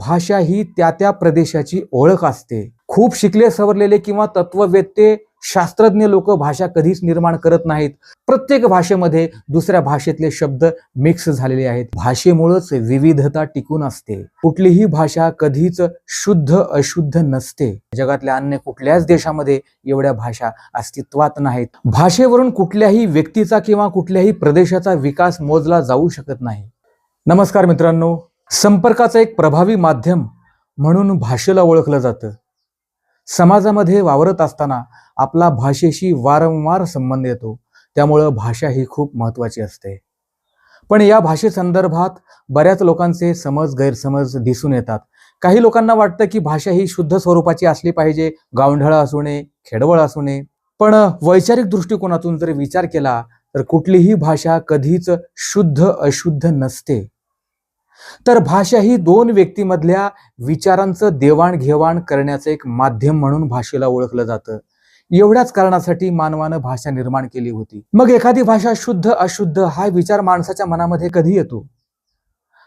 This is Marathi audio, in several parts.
भाषा ही त्या त्या प्रदेशाची ओळख असते. खूप शिकले सवरलेले किंवा तत्ववेत्ते शास्त्रज्ञ लोक भाषा कधीच निर्माण करत नाहीत. प्रत्येक भाषेमध्ये दुसऱ्या भाषेतले शब्द मिक्स झालेले आहेत. भाषेमुळेच विविधता टिकून असते. कुठलीही भाषा कधीच शुद्ध अशुद्ध नसते. जगातल्या अन्य कुठल्याच देशामध्ये एवढ्या भाषा अस्तित्वात नाहीत. भाषेवरून कुठल्याही व्यक्तीचा किंवा कुठल्याही प्रदेशाचा विकास मोजला जाऊ शकत नाही. नमस्कार मित्रांनो. संपर्काचं एक प्रभावी माध्यम म्हणून भाषेला ओळखलं जातं. समाजामध्ये वावरत असताना आपला भाषेशी वारंवार संबंध येतो. त्यामुळं भाषा ही खूप महत्त्वाची असते. पण या भाषेसंदर्भात बऱ्याच लोकांचे समज गैरसमज दिसून येतात. काही लोकांना वाटतं की भाषा ही शुद्ध स्वरूपाची असली पाहिजे गावंढळ असू नये खेडवळ असू नये. पण वैचारिक दृष्टिकोनातून जर विचार केला तर कुठलीही भाषा कधीच शुद्ध अशुद्ध नसते. तर भाषा ही दोन व्यक्तीमधल्या विचारांचं देवाणघेवाण करण्याचं एक माध्यम म्हणून भाषेला ओळखलं जातं. एवढ्याच कारणासाठी मानवानं भाषा निर्माण केली होती. मग एखादी भाषा शुद्ध अशुद्ध हा विचार माणसाच्या मनामध्ये कधी येतो?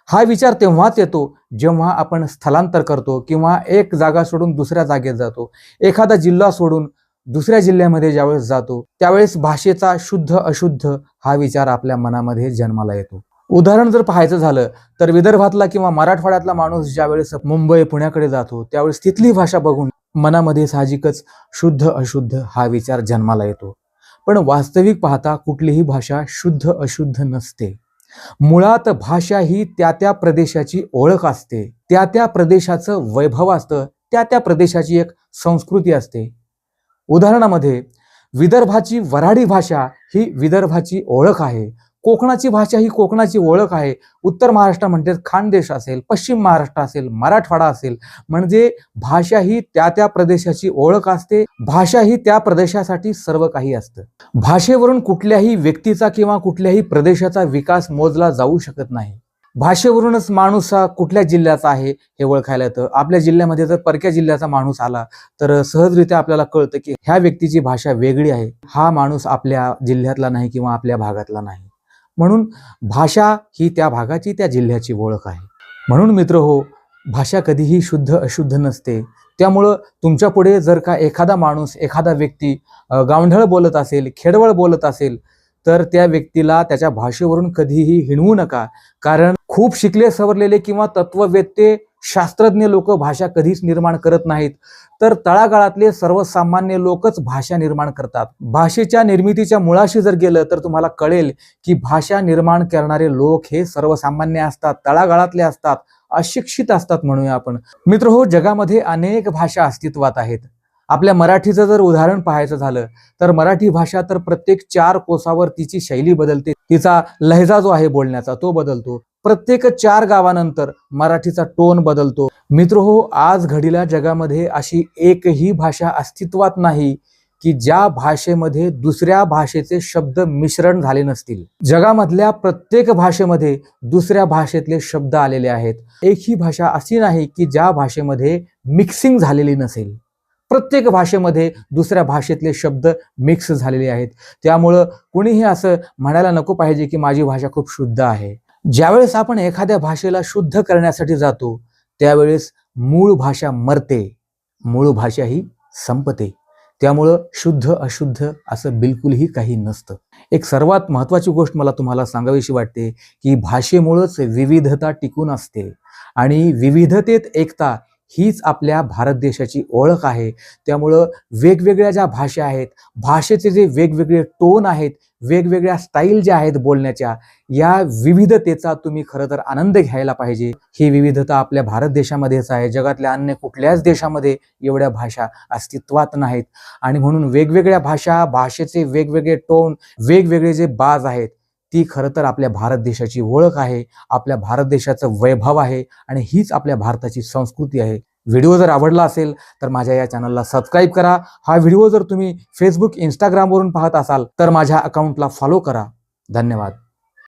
हा विचार तेव्हाच येतो जेव्हा आपण स्थलांतर करतो किंवा एक जागा सोडून दुसऱ्या जागेत जातो. एखादा जिल्हा सोडून दुसऱ्या जिल्ह्यामध्ये ज्यावेळेस जातो त्यावेळेस भाषेचा शुद्ध अशुद्ध हा विचार आपल्या मनामध्ये जन्माला येतो. उदाहरण जर पाहायचं झालं तर विदर्भातला किंवा मराठवाड्यातला माणूस ज्यावेळेस मुंबई पुण्याकडे जातो त्यावेळेस तिथली भाषा बघून मनामध्ये साहजिकच शुद्ध अशुद्ध हा विचार जन्माला येतो. पण वास्तविक पाहता कुठलीही भाषा शुद्ध अशुद्ध नसते. मुळात भाषा ही त्या त्या प्रदेशाची ओळख असते त्या त्या प्रदेशाचं वैभव असतं त्या त्या प्रदेशाची एक संस्कृती असते. उदाहरणामध्ये विदर्भाची वऱ्हाडी भाषा ही विदर्भाची ओळख आहे कोकणाची भाषा ही कोकणाची ओळख आहे. उत्तर महाराष्ट्र म्हणजे खानदेश असेल पश्चिम महाराष्ट्र असेल मराठवाडा असेल. म्हणजे भाषा ही त्या त्या प्रदेशाची ओळख असते. भाषा ही त्या प्रदेशासाठी सर्व काही असतं. भाषेवरून कुठल्याही व्यक्तीचा किंवा कुठल्याही प्रदेशाचा विकास मोजला जाऊ शकत नाही. भाषेवरूनच माणूस हा कुठल्या जिल्ह्याचा आहे हे ओळखायला येतं. आपल्या जिल्ह्यामध्ये जर परक्या जिल्ह्याचा माणूस आला तर सहजरित्या आपल्याला कळतं की ह्या व्यक्तीची भाषा वेगळी आहे. हा माणूस आपल्या जिल्ह्यातला नाही किंवा आपल्या भागातला नाही. म्हणून भाषा ही त्या भागाची त्या जिल्ह्याची ओळख आहे. म्हणून मित्र हो भाषा कधीही शुद्ध अशुद्ध नसते. त्यामुळं तुमच्यापुढे जर का एखादा माणूस एखादा व्यक्ती गावंढळ बोलत असेल खेडवळ बोलत असेल तर त्या व्यक्तीला त्याच्या भाषेवरून कधीही हिणवू नका. कारण खूप शिकले सवरलेले किंवा तत्ववेत्ते शास्त्रज्ञ लोक भाषा कधीच निर्माण करत नाहीत. तर तळागाळातले सर्वसामान्य लोकच भाषा निर्माण करतात. भाषेच्या निर्मितीच्या मुळाशी जर गेलं तर तुम्हाला कळेल की भाषा निर्माण करणारे लोक हे सर्वसामान्य असतात तळागाळातले असतात अशिक्षित असतात म्हणूया आपण. मित्र हो जगामध्ये अनेक भाषा अस्तित्वात आहेत. आपल्या मराठीचं जर उदाहरण पाहायचं झालं तर मराठी भाषा तर प्रत्येक चार कोसावर तिची शैली बदलते. तिचा लहजा जो आहे बोलण्याचा तो बदलतो. प्रत्येक चार गावानंतर मराठीचा टोन बदलतो. मित्र हो आज घडीला जगामध्ये अशी एकही भाषा अस्तित्वात नाही की ज्या भाषेमध्ये दुसऱ्या भाषेचे शब्द मिश्रण झाले नसतील. जगामधल्या प्रत्येक भाषेमध्ये दुसऱ्या भाषेतले शब्द आलेले आहेत. एक ही भाषा अशी नाही की ज्या भाषेमध्ये मिक्सिंग झालेली नसेल. प्रत्येक भाषेमध्ये दुसऱ्या भाषेतले शब्द मिक्स झालेले आहेत. त्यामुळं कुणीही असं म्हणायला नको पाहिजे की माझी भाषा खूप शुद्ध आहे. ज्यावेळेस आपण एखाद्या भाषेला शुद्ध करण्यासाठी जातो त्यावेळेस मूळ भाषा मरते. मूळ भाषा ही संपते. त्यामुळं शुद्ध अशुद्ध असं बिलकुलही काही नसतं. एक सर्वात महत्त्वाची गोष्ट मला तुम्हाला सांगावीशी वाटते की भाषेमुळंच विविधता टिकून असते. आणि विविधतेत एकता हीच आपल्या भारत देशाची ओळख आहे. त्यामुळं वेगवेगळ्या ज्या भाषा आहेत भाषेचे जे वेगवेगळे टोन आहेत वेगवेगळ्या स्टाईल ज्या आहेत बोलण्याच्या या विविधतेचा तुम्ही खरं तर आनंद घ्यायला पाहिजे. ही विविधता आपल्या भारत देशामध्येच आहे. जगातल्या अन्य कुठल्याच देशामध्ये एवढ्या भाषा अस्तित्वात नाहीत. आणि म्हणून वेगवेगळ्या भाषा भाषेचे वेगवेगळे टोन वेगवेगळे जे बाज आहेत ती खरं तर आपल्या भारत देशाची ओळख आहे आपल्या भारत देशाचं वैभव आहे आणि हीच आपल्या भारताची संस्कृती आहे. व्हिडिओ जर आवडला असेल तर माझ्या या चॅनलला सबस्क्राईब करा. हा व्हिडिओ जर तुम्ही फेसबुक इंस्टाग्रामवरून पाहत असाल तर माझ्या अकाउंटला फॉलो करा. धन्यवाद.